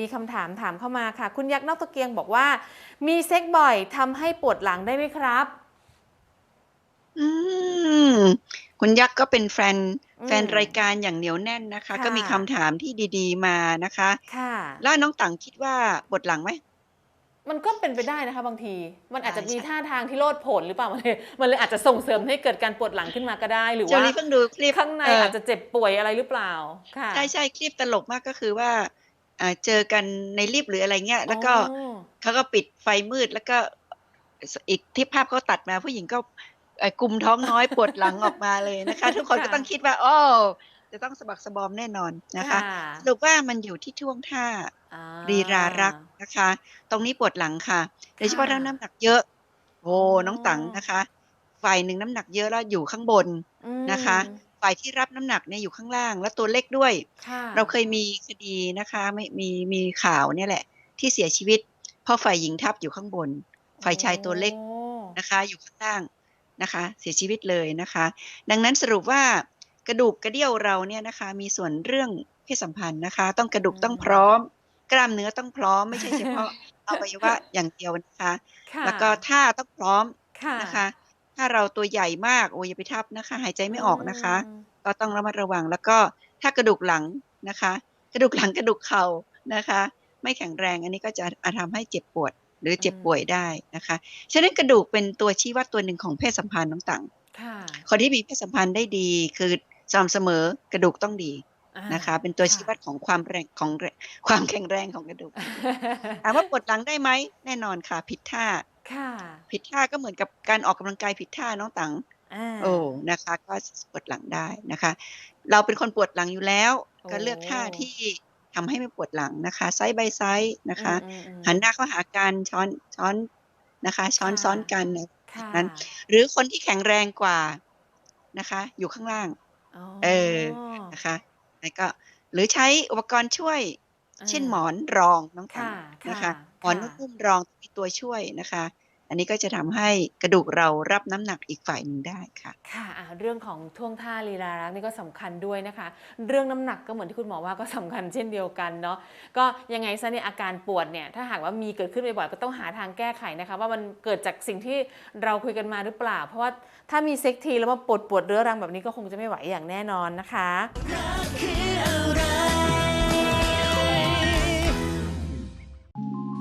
มีคำถามถามเข้ามาค่ะ คุณยักษ์นอกตะเกียงบอกว่า มีเซ็กบ่อยทำให้ปวดหลังได้ไหมครับ อืมคุณยักษ์ก็เป็นแฟนอืมแฟนรายการอย่างเหนียวแน่นนะคะ ค่ะ ก็มีคำถามที่ดีๆมานะคะ ค่ะ แล้วน้องตังคิดว่าปวดหลังไหม มันก็เป็นไปได้นะคะบางที มันอาจจะใช่มีใช่ ท่าทางที่โลดโผนหรือเปล่า มันเลยมันเลยอาจจะส่งเสริมให้เกิดการปวดหลังขึ้นมาก็ได้ หรือเจอว่ารี่เพิ่งดูคลิปข้างในเอาจจะเจ็บป่วยอะไรหรือเปล่า ค่ะ ใช่ใช่คลิปตลกมากก็คือว่าอ่า เจอกันในลิฟต์หรืออะไรเงี้ย แล้วก็อ๋อเขาก็ปิดไฟมืดแล้วก็อีกที่ภาพเขาตัดมาผู้หญิงก็เอ่อกุมท้องน้อยปวดหลังออกมาเลยนะคะ ทุกคนก็ต้องคิดว่าอ้อจะต้องสะบักสะบอมแน่นอนนะคะค่ะสรุปว่ามันอยู่ที่ท่วงท่าอ่ารีรารักนะคะ ตรงนี้ปวดหลังค่ะโดยเฉพาะค่ะถ้าน้ำหนักเยอะโอ้อ๋อน้องตังนะคะ ฝ่ายหนึ่งน้ำหนักเยอะแล้วอยู่ข้างบนอืมนะคะ ฝ่ายที่รับน้ำหนักเนี่ยอยู่ข้างล่าง แล้วตัวเล็กด้วยค่ะเราเคยมีคดีนะคะไม่มีมีข่าวเนี่ยแหละ ที่เสียชีวิต เพราะฝ่ายหญิงทับอยู่ข้างบน ฝ่ายชายตัวเล็กโอ้นะคะ อยู่ข้างล่างนะคะ เสียชีวิตเลยนะคะ ดังนั้นสรุปว่ากระดูกกระเดี่ยวเราเนี่ยนะคะ มีส่วนเรื่องเพศสัมพันธ์นะคะ ต้องกระดูกต้องพร้อม กล้ามเนื้อต้องพร้อมไม่ใช่เฉพาะอวัยวะอย่างเดียวนะคะค่ะแล้วก็ท่าต้องพร้อมค่ะนะคะ ถ้าเราตัวใหญ่มากโอ้ยอย่าไปทับนะคะ หายใจไม่ออกนะคะอืมก็ต้องระมัดระวัง แล้วก็ถ้ากระดูกหลังนะคะ กระดูกหลังกระดูกเข่านะคะ ไม่แข็งแรงอันนี้ก็จะอาจทำให้เจ็บปวดหรือเจ็บป่วยได้นะคะ ฉะนั้นกระดูกเป็นตัวชี้วัดตัวหนึ่งของเพศสัมพันธ์น้องตังค่ะคนที่มีเพศสัมพันธ์ได้ดีคือสม่ำเสมอกระดูกต้องดีอ่านะคะ เป็นตัวชี้วัดของความแรงของแรงความแข็งแรงของกระดูกถามว่าปวดหลังได้ไหมแน่นอนค่ะผิดท่า ค่ะ ผิดท่าก็เหมือนกับการออกกำลังกายผิดท่าน้องตังอ่าโอ้นะคะ ก็ปวดหลังได้นะคะ เราเป็นคนปวดหลังอยู่แล้วโอ้ก็เลือกท่าที่ทำให้ไม่ปวดหลังนะคะไซส์บายไซส์นะคะอืมอืมอืมหันหน้าเข้าหากันช้อนช้อนนะคะ ช้อนค่ะซ้อนกันนะค่ะนั้น หรือคนที่แข็งแรงกว่านะคะ อยู่ข้างล่างอ๋อเออนะคะแล้วก็หรือใช้อุปกรณ์ช่วย เช่นอ่าหมอนรองน้องตัค่ะงนะคะค่ะหมอนค่ะนุ่มๆรองมีตัวช่วยนะคะ อันนี้ก็จะทำให้กระดูกเรารับน้ำหนักอีกฝ่ายหนึ่งได้ค่ะ ค่ะอ่าเรื่องของท่วงท่าลีลารักนี่ก็สำคัญด้วยนะคะ เรื่องน้ำหนักก็เหมือนที่คุณหมอว่าก็สำคัญเช่นเดียวกันเนาะก็ยังไงซะเนี่ยอาการปวดเนี่ยถ้าหากว่ามีเกิดขึ้นบ่อยๆก็ต้องหาทางแก้ไขนะคะ ว่ามันเกิดจากสิ่งที่เราคุยกันมาหรือเปล่า เพราะว่าถ้ามีเซ็กทีแล้วมาปวดปวดเรื้อรังแบบนี้ก็คงจะไม่ไหวอย่างแน่นอนนะคะ